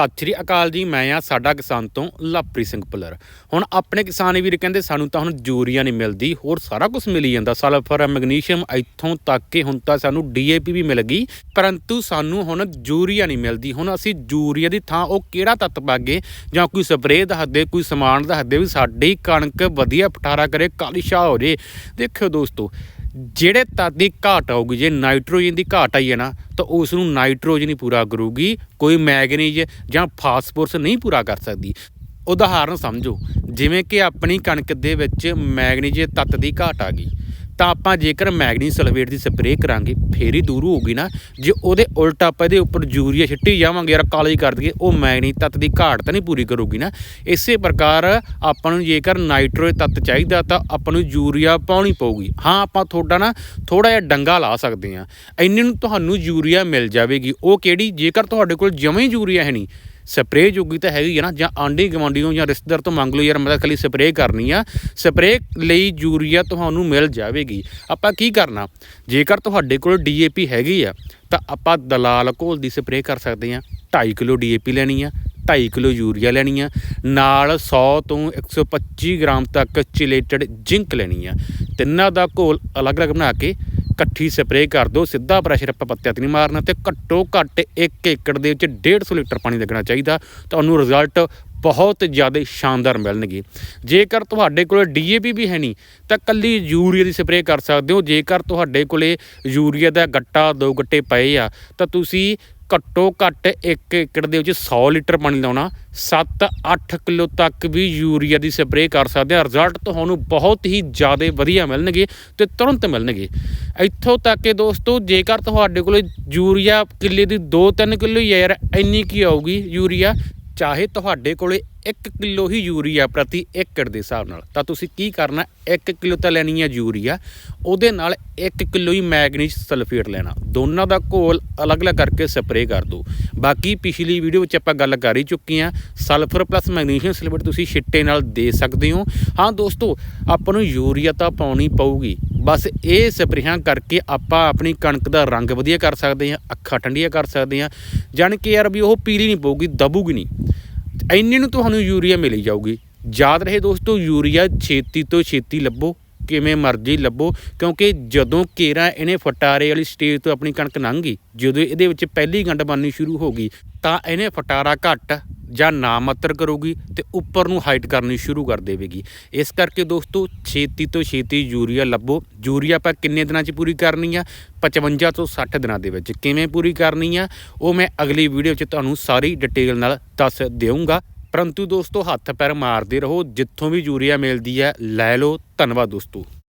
ਸਤਿ ਸ਼੍ਰੀ ਅਕਾਲ ਜੀ, ਮੈਂ ਆ ਸਾਡਾ ਕਿਸਾਨ ਤੋਂ ਲਵਪ੍ਰੀਤ ਸਿੰਘ ਪੁੱਲਰ ਹੁਣ ਆਪਣੇ ਕਿਸਾਨ ਵੀਰ ਕਹਿੰਦੇ, ਸਾਨੂੰ ਤਾਂ ਹੁਣ ਯੂਰੀਆ ਨਹੀਂ ਮਿਲਦੀ, ਹੋਰ ਸਾਰਾ ਕੁਝ ਮਿਲੀ ਜਾਂਦਾ। ਸਲਫਰ, ਮੈਗਨੀਸ਼ੀਅਮ, ਇੱਥੋਂ ਤੱਕ ਕਿ ਹੁਣ ਤਾਂ ਸਾਨੂੰ ਡੀਏਪੀ ਵੀ ਮਿਲ ਗਈ, ਪਰੰਤੂ ਸਾਨੂੰ ਹੁਣ ਯੂਰੀਆ ਨਹੀਂ ਮਿਲਦੀ। ਹੁਣ ਅਸੀਂ ਯੂਰੀਆ ਦੀ ਥਾਂ ਉਹ ਕਿਹੜਾ ਤੱਤ ਪਾਗੇ? ਜਾਂ ਕੋਈ ਸਪਰੇਅ ਦੱਸਦੇ, ਕੋਈ ਸਮਾਨ ਦੱਸਦੇ ਵੀ ਸਾਡੀ ਕਣਕ ਵਧੀਆ ਪਟਾਰਾ ਕਰੇ, ਕਾਲੀ ਸ਼ਾਹ ਹੋ ਜੇ। ਦੇਖਿਓ ਦੋਸਤੋ ਜਿਹੜੇ ਤੱਤ ਦੀ ਘਾਟ ਆਊਗੀ, ਜੇ ਨਾਈਟ੍ਰੋਜਨ ਦੀ ਘਾਟ ਆਈ ਹੈ ਨਾ, ਤਾਂ ਉਸ ਨੂੰ ਨਾਈਟ੍ਰੋਜਨ ਹੀ ਪੂਰਾ ਕਰੂਗੀ, ਕੋਈ ਮੈਗਨੀਜ ਜਾਂ ਫਾਸਫੋਰਸ ਨਹੀਂ ਪੂਰਾ ਕਰ ਸਕਦੀ। ਉਦਾਹਰਨ ਸਮਝੋ, ਜਿਵੇਂ ਕਿ ਆਪਣੀ ਕਣਕ ਦੇ ਵਿੱਚ ਮੈਗਨੀਜ ਤੱਤ ਦੀ ਘਾਟ ਆ ਗਈ। ਤਾਂ ਆਪਾਂ ਜੇਕਰ ਮੈਗਨੀਜ਼ ਸਲਫੇਟ ਦੀ ਸਪਰੇਅ ਕਰਾਂਗੇ, ਫੇਰ ਹੀ ਦੂਰ ਹੋਊਗੀ ਨਾ। ਜੇ ਉਹਦੇ ਉਲਟ ਆਪਾਂ ਇਹਦੇ ਉੱਪਰ ਯੂਰੀਆ ਛਿੱਟੀ ਜਾਵਾਂਗੇ, ਯਾਰ ਕਾਲੀ ਕਰ ਦਈਏ, ਉਹ ਮੈਗਨੀ ਤੱਤ ਦੀ ਘਾਟ ਤਾਂ ਨਹੀਂ ਪੂਰੀ ਕਰੂਗੀ ਨਾ। ਇਸੇ ਪ੍ਰਕਾਰ ਆਪਾਂ ਨੂੰ ਜੇਕਰ ਨਾਈਟ੍ਰੋਜਨ ਤੱਤ ਚਾਹੀਦਾ ਤਾਂ ਆਪਾਂ ਨੂੰ ਯੂਰੀਆ ਪਾਉਣੀ ਪਊਗੀ। ਹਾਂ, ਆਪਾਂ ਤੁਹਾਡਾ ਨਾ ਥੋੜਾ ਜਿਹਾ ਡੰਗਾ ਲਾ ਸਕਦੇ ਹਾਂ। ਇੰਨੇ ਨੂੰ ਤੁਹਾਨੂੰ ਯੂਰੀਆ ਮਿਲ ਜਾਵੇਗੀ। ਉਹ ਕਿਹੜੀ? ਜੇਕਰ ਤੁਹਾਡੇ ਕੋਲ ਜਮਾਂ ਯੂਰੀਆ ਹੈ ਨਹੀਂ ਸਪਰੇਅ ਜੋਗੀ ਤਾਂ ਹੈਗੀ ਹੈ ਨਾ, ਜਾਂ ਆਂਢੀ ਗਵਾਂਢੀਓ ਜਾਂ ਰਿਸ਼ਤੇਦਾਰ ਤੋਂ ਮੰਗ ਲਓ, ਯਾਰ ਮੈਂ ਤਾਂ ਖਾਲੀ ਸਪਰੇਅ ਕਰਨੀ ਆ। ਸਪਰੇਅ ਲਈ ਯੂਰੀਆ ਤੁਹਾਨੂੰ ਮਿਲ ਜਾਵੇਗੀ। ਆਪਾਂ ਕੀ ਕਰਨਾ? ਜੇਕਰ ਤੁਹਾਡੇ ਕੋਲ ਡੀਏਪੀ ਹੈਗੀ ਆ, ਤਾਂ ਆਪਾਂ ਦਲਾਲ ਘੋਲ ਦੀ ਸਪਰੇਅ ਕਰ ਸਕਦੇ ਆ। 2.5 ਕਿਲੋ ਡੀਏਪੀ ਲੈਣੀ ਆ 2.5 ਕਿਲੋ ਯੂਰੀਆ ਲੈਣੀ ਆ, ਨਾਲ 100 ਤੋਂ 125 ਗ੍ਰਾਮ ਤੱਕ ਚਿਲੇਟਡ ਜ਼ਿੰਕ ਲੈਣੀ ਆ। ਤਿੰਨਾਂ ਦਾ ਘੋਲ ਅਲੱਗ-ਅਲੱਗ ਬਣਾ ਕੇ ਇਕੱਠੀ ਸਪਰੇਅ ਕਰ ਦਿਓ, ਸਿੱਧਾ ਪ੍ਰੈਸ਼ਰ ਆਪਾਂ ਪੱਤਿਆਂ ਤੇ ਨਹੀਂ ਮਾਰਨਾ ਤੇ ਘੱਟੋ ਘੱਟ 1 ਏਕੜ ਦੇ ਵਿੱਚ 150 ਲੀਟਰ ਪਾਣੀ ਲੱਗਣਾ ਚਾਹੀਦਾ, ਤੁਹਾਨੂੰ ਰਿਜ਼ਲਟ ਬਹੁਤ ਜ਼ਿਆਦਾ ਸ਼ਾਨਦਾਰ ਮਿਲਣਗੇ। ਜੇਕਰ ਤੁਹਾਡੇ ਕੋਲ ਡੀਏਪੀ ਵੀ ਹੈ ਨਹੀਂ, ਤਾਂ ਕੱਲੀ ਯੂਰੀਆ ਦੀ ਸਪਰੇਅ ਕਰ ਸਕਦੇ ਹੋ, ਜੇਕਰ ਤੁਹਾਡੇ ਕੋਲੇ ਯੂਰੀਆ ਦਾ ਗੱਟਾ ਦੋ ਗੱਟੇ ਪਏ ਆ, ਤਾਂ ਤੁਸੀਂ ਘੱਟੋ ਘੱਟ 1 ਏਕੜ ਦੇ ਵਿੱਚ 100 ਲੀਟਰ ਪਾਣੀ ਲਾਉਣਾ 7-8 ਕਿਲੋ ਤੱਕ ਵੀ ਯੂਰੀਆ ਦੀ ਸਪਰੇਅ ਕਰ ਸਕਦੇ ਆ ਰਿਜ਼ਲਟ ਤੁਹਾਨੂੰ ਬਹੁਤ ਹੀ ਜ਼ਿਆਦਾ ਵਧੀਆ ਮਿਲਣਗੇ ਤੇ ਤੁਰੰਤ ਮਿਲਣਗੇ। ਇੱਥੋਂ ਤੱਕ ਕਿ ਦੋਸਤੋ, ਜੇਕਰ ਤੁਹਾਡੇ ਕੋਲ ਯੂਰੀਆ ਕਿੱਲੇ ਦੀ 2-3 ਕਿਲੋ ਹੀ ਹੈ ਯਾਰ, ਇੰਨੀ ਕੀ ਆਊਗੀ ਯੂਰੀਆ? ਚਾਹੇ ਤੁਹਾਡੇ ਕੋਲੇ 1 ਕਿਲੋ ਹੀ ਯੂਰੀਆ ਪ੍ਰਤੀ ਏਕੜ ਦੇ ਹਿਸਾਬ ਨਾਲ। ਤਾਂ ਤੁਸੀਂ ਕੀ ਕਰਨਾ? 1 ਕਿਲੋ ਤਾਂ ਲੈਣੀ ਹੈ ਯੂਰੀਆ। ਉਹਦੇ ਨਾਲ 1 ਕਿਲੋ ਹੀ ਮੈਗਨੀਜ਼ ਸਲਫੇਟ ਲੈਣਾ। ਦੋਨਾਂ ਦਾ ਘੋਲ ਅਲੱਗ-ਅਲੱਗ ਕਰਕੇ ਸਪਰੇਅ ਕਰ ਦਿਓ ਬਾਕੀ ਪਿਛਲੀ ਵੀਡੀਓ ਵਿੱਚ ਆਪਾਂ ਗੱਲ ਕਰ ਹੀ ਚੁੱਕੇ ਹਾਂ। ਸਲਫਰ ਪਲੱਸ ਮੈਗਨੀਸ਼ੀਅਮ ਸਲਫੇਟ ਤੁਸੀਂ ਛਿੱਟੇ ਨਾਲ ਦੇ ਸਕਦੇ ਹੋ। ਹਾਂ ਦੋਸਤੋ, ਆਪਾਂ ਨੂੰ ਯੂਰੀਆ ਤਾਂ ਪਾਉਣੀ ਪਊਗੀ। ਬਸ ਇਹ ਸਪਰੇਹਾਂ ਕਰਕੇ ਆਪਾਂ ਆਪਣੀ ਕਣਕ ਦਾ ਰੰਗ ਵਧੀਆ ਕਰ ਸਕਦੇ ਹਾਂ, ਅੱਖਾਂ ਠੰਡੀਆਂ ਕਰ ਸਕਦੇ ਹਾਂ। ਜਾਣ ਕਿ ਯਾਰ ਵੀ ਉਹ ਪੀਲੀ ਨਹੀਂ ਪਊਗੀ, ਦਬੂਗੀ ਨਹੀਂ। ਇੰਨੇ ਨੂੰ ਤੁਹਾਨੂੰ ਯੂਰੀਆ ਮਿਲੀ ਜਾਊਗੀ। ਯਾਦ ਰਹੇ ਦੋਸਤੋ, ਯੂਰੀਆ ਛੇਤੀ ਤੋਂ ਛੇਤੀ ਲੱਭੋ। ਕਿਵੇਂ ਮਰਜ਼ੀ ਲੱਭੋ, ਕਿਉਂਕਿ ਜਦੋਂ ਕੇਰਾ ਇਹਨੇ ਫਟਾਰੇ ਵਾਲੀ ਸਟੇਜ ਤੋਂ ਆਪਣੀ ਕਣਕ ਲੰਘ ਗਈ ਜਦੋਂ ਇਹਦੇ ਵਿੱਚ ਪਹਿਲੀ ਗੰਢ ਬਣਨੀ ਸ਼ੁਰੂ ਹੋ ਗਈ, ਤਾਂ ਇਹਨੇ ਫਟਾਰਾ ਘੱਟ ਜਾਂ ਨਾਮਾਤਰ ਕਰੂਗੀ ਤੇ ਉੱਪਰ ਨੂੰ ਹਾਈਟ ਕਰਨੀ ਸ਼ੁਰੂ ਕਰ ਦੇਵੇਗੀ। ਇਸ ਕਰਕੇ ਦੋਸਤੋ, ਛੇਤੀ ਤੋਂ ਛੇਤੀ ਯੂਰੀਆ ਲੱਭੋ। ਯੂਰੀਆ ਆਪਾਂ ਕਿੰਨੇ ਦਿਨਾਂ 'ਚ ਪੂਰੀ ਕਰਨੀ ਆ? 55 ਤੋਂ 60 ਦਿਨਾਂ ਦੇ ਵਿੱਚ। ਕਿਵੇਂ ਪੂਰੀ ਕਰਨੀ ਆ? ਉਹ ਮੈਂ ਅਗਲੀ ਵੀਡੀਓ 'ਚ ਤੁਹਾਨੂੰ ਸਾਰੀ ਡਿਟੇਲ ਨਾਲ ਦੱਸ ਦੇਵਾਂਗਾ ਪਰੰਤੂ ਦੋਸਤੋ, ਹੱਥ ਪੈਰ ਮਾਰਦੇ ਰਹੋ। ਜਿੱਥੋਂ ਵੀ ਯੂਰੀਆ ਮਿਲਦੀ ਹੈ ਲੈ ਲਓ। ਧੰਨਵਾਦ ਦੋਸਤੋ।